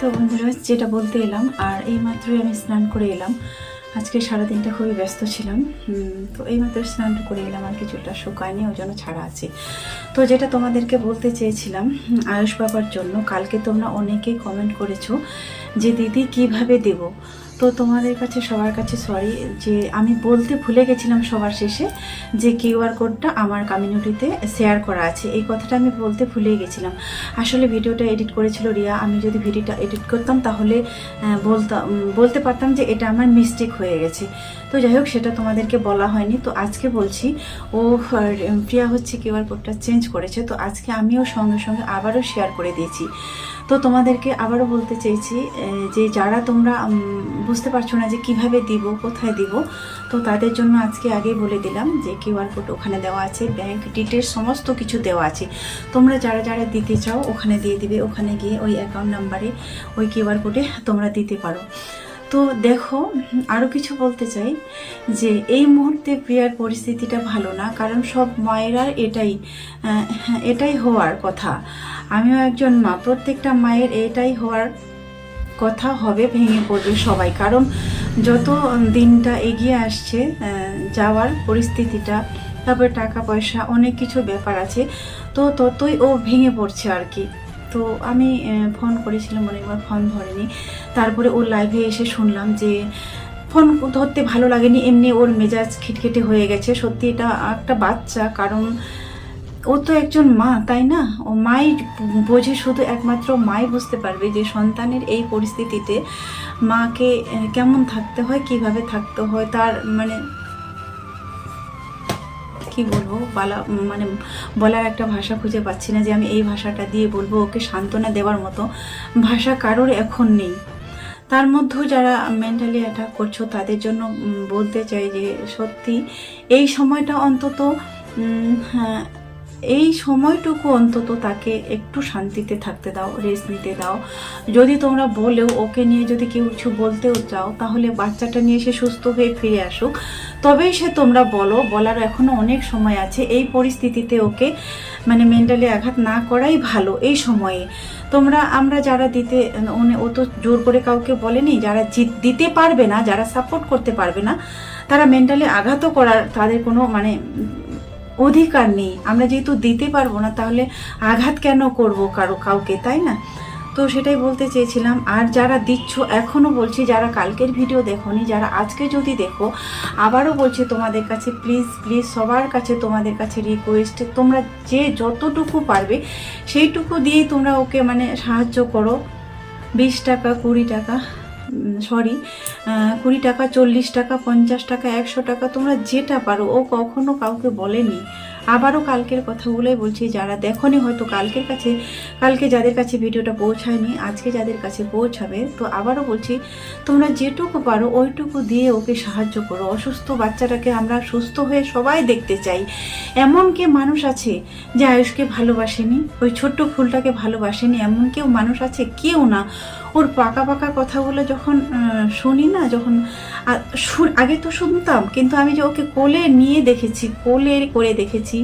তো বন্ধুরা, যেটা বলতে এলাম, আর এই মাত্রই আমি স্নান করে এলাম। আজকে সারাদিনটা খুবই ব্যস্ত ছিলাম। তো এই মাত্র স্নানটা করে এলাম, আর কিছুটা শুকায়নি, ওই জন্য ছাড়া আছে। তো যেটা তোমাদেরকে বলতে চেয়েছিলাম, আয়ুষ বাবার জন্য, কালকে তোমরা অনেকেই কমেন্ট করেছ যে, দিদি, কীভাবে দেব? তো তোমাদের কাছে, সবার কাছে সরি যে আমি বলতে ভুলে গেছিলাম সবার শেষে যে কিউআর কোডটা আমার কমিউনিটিতে শেয়ার করা আছে। এই কথাটা আমি বলতে ভুলে গেছিলাম। আসলে ভিডিওটা এডিট করেছিল রিয়া। আমি যদি ভিডিওটা এডিট করতাম তাহলে বলতাম বলতে পারতাম যে এটা আমার মিস্টেক হয়ে গেছে। তো যাই হোক, সেটা তোমাদেরকে বলা হয়নি। তো আজকে বলছি, ও প্রিয়া হচ্ছে কিউআর কোডটা চেঞ্জ করেছে। তো আজকে আমিও সঙ্গে সঙ্গে আবারও শেয়ার করে দিয়েছি। তো তোমাদেরকে আবারও বলতে চেয়েছি যে যারা তোমরা বুঝতে পারছ না যে কীভাবে দিব, কোথায় দিব? তো তাদের জন্য আজকে আগেই বলে দিলাম যে কিউআর কোড ওখানে দেওয়া আছে, ব্যাংক ডিটেলস সমস্ত কিছু দেওয়া আছে। তোমরা যারা যারা দিতে চাও, ওখানে দিয়ে দিবে, ওখানে গিয়ে ওই অ্যাকাউন্ট নাম্বারে ওই কিউআর কোডে তোমরা দিতে পারো। তো দেখো আরও কিছু বলতে চাই যে এই মুহূর্তে প্রিয়ার পরিস্থিতিটা ভালো না, কারণ সব মায়েরার এটাই এটাই হওয়ার কথা। আমিও একজন মা, প্রত্যেকটা মায়ের এটাই হওয়ার কথা হবে, ভেঙে পড়বে সবাই। কারণ যত দিনটা এগিয়ে আসছে যাওয়ার পরিস্থিতিটা, তারপরে টাকা পয়সা, অনেক কিছু ব্যাপার আছে, তো ততই ও ভেঙে পড়ছে আর কি। তো আমি ফোন করেছিলাম অনেকবার ফোন ধরেনি। তারপরে ওর লাইভে এসে শুনলাম যে, ফোন ধরতে ভালো লাগেনি, এমনি ওর মেজাজ খিটখিটে হয়ে গেছে। সত্যি এটা একটা বাচ্চা, কারণ ও তো একজন মা তাই না? ও মাই বোঝে শুধু একমাত্র মাই বুঝতে পারবে যে সন্তানের এই পরিস্থিতিতে মাকে কেমন থাকতে হয় কীভাবে থাকতে হয় তার মানে কি বলব বলা মানে বলার একটা ভাষা খুঁজে পাচ্ছি না যে আমি এই ভাষাটা দিয়ে বলব ওকে সান্ত্বনা দেওয়ার মতো ভাষা কারোর এখন নেই। তার মধ্যেও যারা মেন্টালি অ্যাটাক করছ তাদের জন্য বলতে চাই যে সত্যি এই সময়টা অন্তত হ্যাঁ, এই সময়টুকু অন্তত তাকে একটু শান্তিতে থাকতে দাও রেস্ট নিতে দাও। যদি তোমরা বলেও ওকে নিয়ে যদি কেউ কিছু বলতেও চাও, তাহলে বাচ্চাটা নিয়ে সে সুস্থ হয়ে ফিরে আসুক। তবেই সে তোমরা বলো, বলার এখনও অনেক সময় আছে। এই পরিস্থিতিতে ওকে মানে মেন্টালি আঘাত না করাই ভালো এই সময়ে। তোমরা, আমরা যারা দিতে ও তো জোর করে কাউকে বলেনি, যারা দিতে পারবে না, যারা সাপোর্ট করতে পারবে না, তারা মেন্টালি আঘাতও করার তাদের কোনো মানে অধিকার নেই। আমরা যেহেতু দিতে পারব না, তাহলে আঘাত কেন করব কারও কাউকে, তাই না? তো সেটাই বলতে চেয়েছিলাম। আর যারা দিচ্ছ এখনও বলছি, যারা কালকের ভিডিও দেখোনি, যারা আজকে যদি দেখো, আবারও বলছি তোমাদের কাছে প্লিজ প্লিজ সবার কাছে তোমাদের কাছে রিকোয়েস্ট তোমরা যে যতটুকু পারবে, সেইটুকু দিয়েই তোমরা ওকে মানে সাহায্য করো। বিশ টাকা, কুড়ি টাকা সরি কুড়ি টাকা, চল্লিশ টাকা, পঞ্চাশ টাকা, একশো টাকা, তোমরা যেটা পারো। ও কখনো কাউকে বলেনি। আবারও কালকের কথাগুলোই বলছি, যারা দেখনি হয়তো কালকের কাছে, কালকে যাদের কাছে ভিডিওটা পৌঁছায়নি, আজকে যাদের কাছে পৌঁছাবে, তো আবারও বলছি, তোমরা যেটুকু পারো, ওইটুকু দিয়ে ওকে সাহায্য করো। অসুস্থ বাচ্চাটাকে আমরা সুস্থ হয়ে সবাই দেখতে চাই। এমন কে মানুষ আছে যে আয়ুষকে ভালোবাসেনি, ওই ছোট্ট ফুলটাকে ভালোবাসেনি? এমন কেউ মানুষ আছে? কেউ না। ওর পাকা পাকা কথাগুলো যখন শুনি না, যখন আগে তো শুনতাম, কিন্তু আমি যে ওকে কোলে নিয়ে দেখেছি, কোলে করে দেখেছি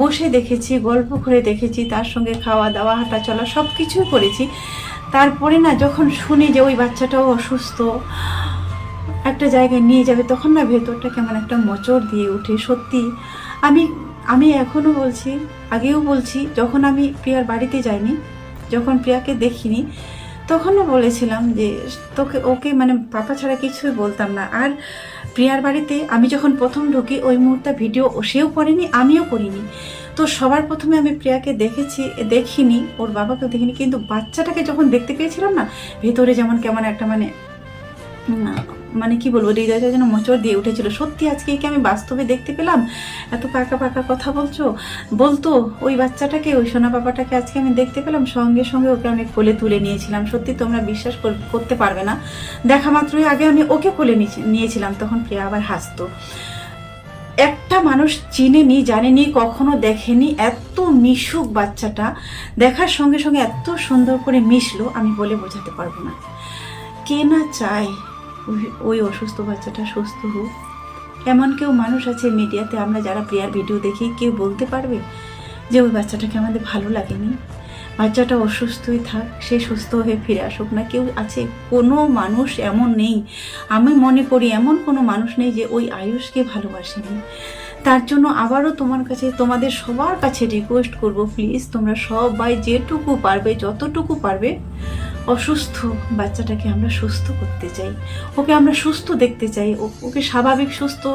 বসে দেখেছি, গল্প করে দেখেছি, তার সঙ্গে খাওয়া দাওয়া হাঁটা চলা সব কিছুই করেছি। তারপরে না, যখন শুনি যে ওই বাচ্চাটাও অসুস্থ, একটা জায়গায় নিয়ে যাবে, তখন না ভেতরটা কেমন একটা মোচড় দিয়ে ওঠে, সত্যি। আমি আমি এখনও বলছি, আগেও বলছি, যখন আমি প্রিয়ার বাড়িতে যাইনি, যখন প্রিয়াকে দেখিনি তখনও বলেছিলাম যে তোকে, ওকে মানে পাপা ছাড়া কিছুই বলতাম না। আর প্রিয়ার বাড়িতে আমি যখন প্রথম ঢুকি, ওই মুহূর্তে ভিডিও সেও করেনি, আমিও করিনি। তো সবার প্রথমে আমি প্রিয়াকে দেখেছি, দেখিনি, ওর বাবাকেও দেখিনি, কিন্তু বাচ্চাটাকে যখন দেখতে পেয়েছিলাম না, ভেতরে যেমন কেমন একটা মানে মানে কি বলব, হৃদয়টা যেন মোচড় দিয়ে উঠেছিল। সত্যি আজকে কি আমি বাস্তবে দেখতে পেলাম? এত পাকা পাকা কথা বলছো? বলতো, ওই বাচ্চাটাকে, ওই সোনা বাবাটাকে আজকে আমি দেখতে পেলাম, সঙ্গে সঙ্গে ওকে আমি কোলে তুলে নিয়েছিলাম। সত্যি তোমরা বিশ্বাস কর- করতে পারবে না। দেখা মাত্রই আগে আমি ওকে কোলে নিয়েছি- নিয়েছিলাম, তখন প্রিয়া আবার হাসতো। একটা মানুষ চিনেনি, জানেনি, কখনো দেখেনি এত মিশুক বাচ্চাটা। দেখার সঙ্গে সঙ্গে এত সুন্দর করে মিশলো, আমি বলে বোঝাতে পারব না। কে না চায়? ওই- অসুস্থ বাচ্চাটা সুস্থ হোক। এমন কেউ মানুষ আছে মিডিয়াতে, আমরা যারা প্রিয়ার ভিডিও দেখি, কেউ বলতে পারবে যে ওই বাচ্চাটাকে আমাদের ভালো লাগেনি? বাচ্চাটা অসুস্থই থাক, সে সুস্থ হয়ে ফিরে আসুক না। কেউ আছে, কোনো মানুষ এমন নেই। আমি মনে করি এমন কোনো মানুষ নেই যে ওই আয়ুষকে ভালোবাসেনি। তার জন্য আবারও তোমার কাছে, তোমাদের সবার কাছে রিকোয়েস্ট করব প্লিজ তোমরা সবাই যেটুকু পারবে, যতটুকু পারবে অসুস্থ বাচ্চাটাকে আমরা সুস্থ করতে চাই। ওকে আমরা সুস্থ দেখতে চাই। ওকে স্বাভাবিক সুস্থ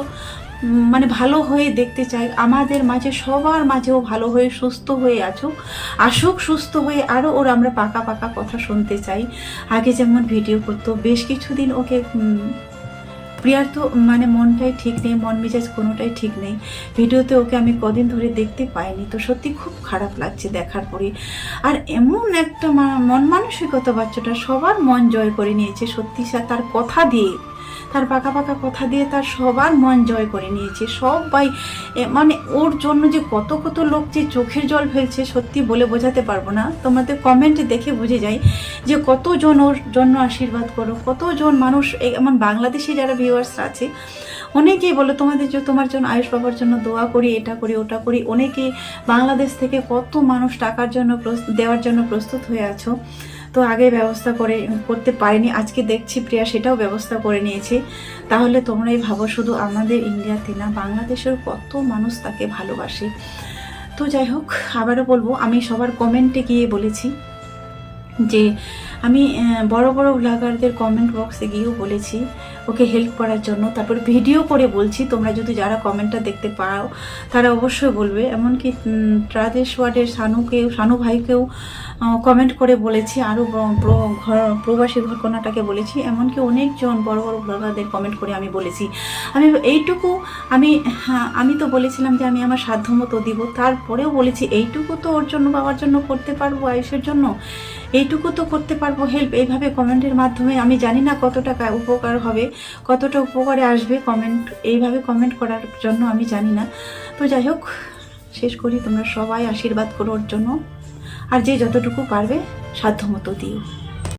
মানে ভালো হয়ে দেখতে চাই। আমাদের মাঝে, সবার মাঝেও ভালো হয়ে সুস্থ হয়ে আছো, আসুক সুস্থ হয়ে আরও ওর আমরা পাকা পাকা কথা শুনতে চাই। আগে যেমন ভিডিও করতো, বেশ কিছুদিন ওকে প্রিয়ার তো মানে মনটাই ঠিক নেই, মন মেজাজ কোনোটাই ঠিক নেই। ভিডিওতে ওকে আমি কদিন ধরে দেখতে পাইনি, তো সত্যি খুব খারাপ লাগছে দেখার পরে। আর এমন একটা মন মানসিকতা বাচ্চাটা সবার মন জয় করে নিয়েছে, সত্যি তার কথা দিয়ে তার পাকা পাকা কথা দিয়ে তার সবার মন জয় করে নিয়েছে। সবাই মানে ওর জন্য যে কত কত লোক যে চোখের জল ফেলছে, সত্যি বলে বোঝাতে পারব না। তোমাদের কমেন্টে দেখে বুঝে যাই যে কতজন ওর জন্য আশীর্বাদ করো, কতজন মানুষ এমন বাংলাদেশে যারা ভিউয়ার্স আছে, অনেকেই বলো, তোমাদের যে তোমার জন্য, আয়ুষ বাবার জন্য দোয়া করি, এটা করি, ওটা করি। অনেকেই বাংলাদেশ থেকে কত মানুষ টাকার জন্য দেওয়ার জন্য প্রস্তুত হয়ে আছো। তো আগে ব্যবস্থা করে, করতে পারেনি। আজকে দেখছি প্রিয়া, সেটাও ব্যবস্থা করে নিয়েছে। তাহলে তোমরাই ভাবো, শুধু আমাদের ইন্ডিয়াতে না, বাংলাদেশের কত মানুষ তাকে ভালোবাসে। তো যাই হোক, আবারও বলব, আমি সবার কমেন্টে গিয়ে বলেছি যে আমি বড় বড় ব্লগারদের কমেন্ট বক্সে গিয়েও বলেছি, ওকে হেল্প করার জন্য। তারপর ভিডিও করে বলছি, তোমরা যদি যারা কমেন্টটা দেখতে পাও তারা অবশ্যই বলবে। এমনকি ট্রাদেশ ওয়ার্ডের শানুকেও শানু ভাইকেও কমেন্ট করে বলেছি, আরও প্রবাসী ঘটনাটাকে বলেছি। এমনকি অনেকজন বড় বড় ব্লগারদের কমেন্ট করে আমি বলেছি। আমি এইটুকু, আমি হ্যাঁ আমি তো বলেছিলাম যে আমি আমার সাধ্যমতো দিব। তারপরেও বলেছি, এইটুকু তো ওর জন্য বাবার জন্য করতে পারব আয়ুষের জন্য। এইটুকু তো করতে পারব হেল্প এইভাবে কমেন্টের মাধ্যমে। আমি জানি না কত টাকা উপকার হবে, কতটা উপকারে আসবে কমেন্ট এইভাবে কমেন্ট করার জন্য আমি জানি না। তো যাই হোক, শেষ করি, তোমরা সবাই আশীর্বাদ করো ওর জন্য। আর যে যতটুকু পারবে, সাধ্যমতো দিও।